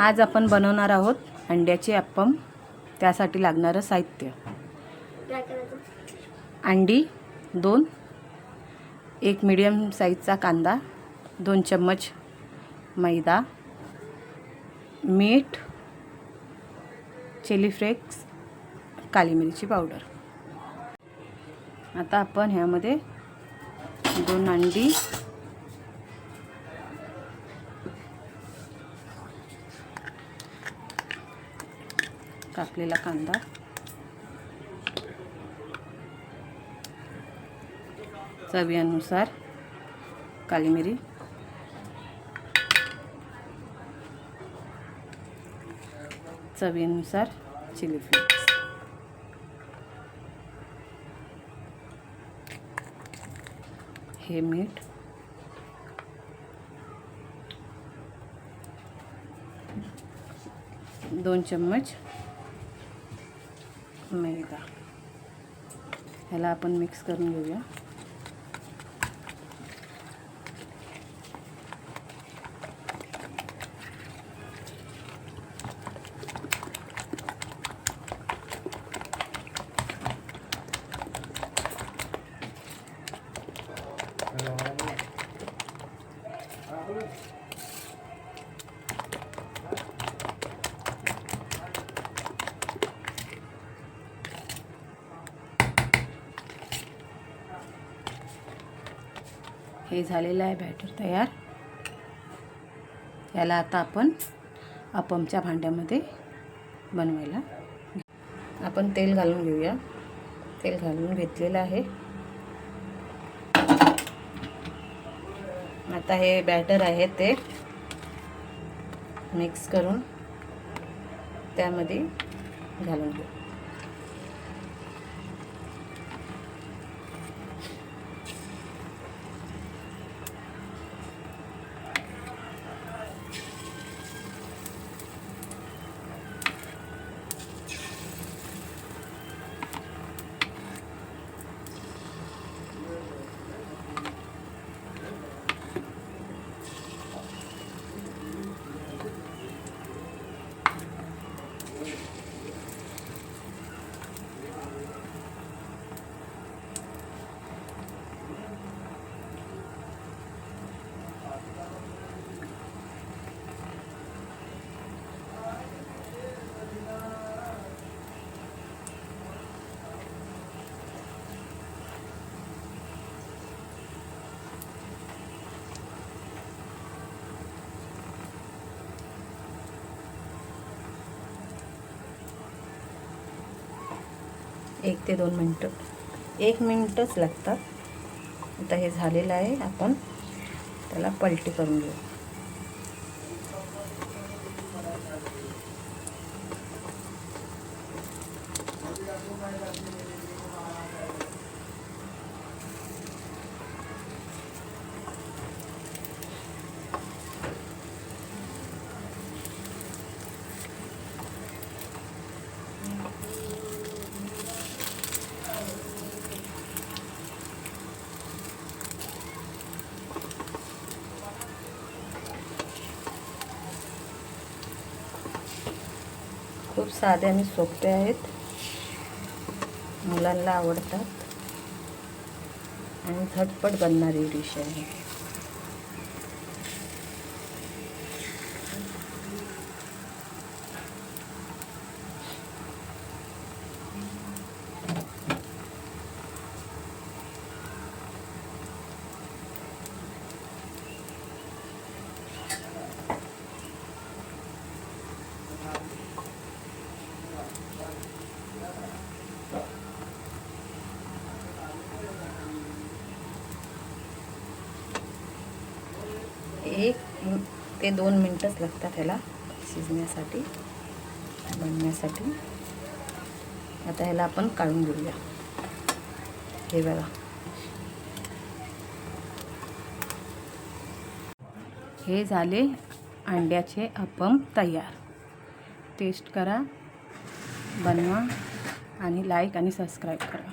आज आपण बनवणार आहोत अंड्याचे अप्पम त्यासाठी लागणारं साहित्य. अंडी दोन. एक मिडियम साईजचा कांदा दोन चम्मच मैदा मीठ चिली फ्लेक्स काली मिरची पावडर आता आपण ह्यामध्ये दोन अंडी कापलेला कांदा. चवीनुसार काली मिरी चवीनुसार चिली फ्लेक्स. हे मीठ. दोन चम्मच मैदा ह्याला आपण मिक्स करून घेऊया. हे झालेलं आहे बॅटर तयार. याला आता आपण अपमच्या भांड्यामध्ये बनवायला. आपण तेल घालून घेऊया. तेल घालून घेतलेलं आहे. आता हे बॅटर आहे ते मिक्स करून त्यामध्ये घालून घेऊ. एक ते दोन मिनटं. एक मिनटंच लागतात. आता हे झालेलं आहे आपण त्याला पलटी करून घेऊ. खूप साधे आणि सोपे आहेत. मुलांना आवडतात. आणि झटपट बनणारी डिश आहे. एक ते दोन मिनटंच लागतात ह्याला शिजण्यासाठी बनण्यासाठी. आता ह्याला आपण काढून घेऊया. हे बघा. हे झाले अंड्याचे अपम तयार. टेस्ट करा बनवा आणि लाईक आणि सबस्क्राईब करा.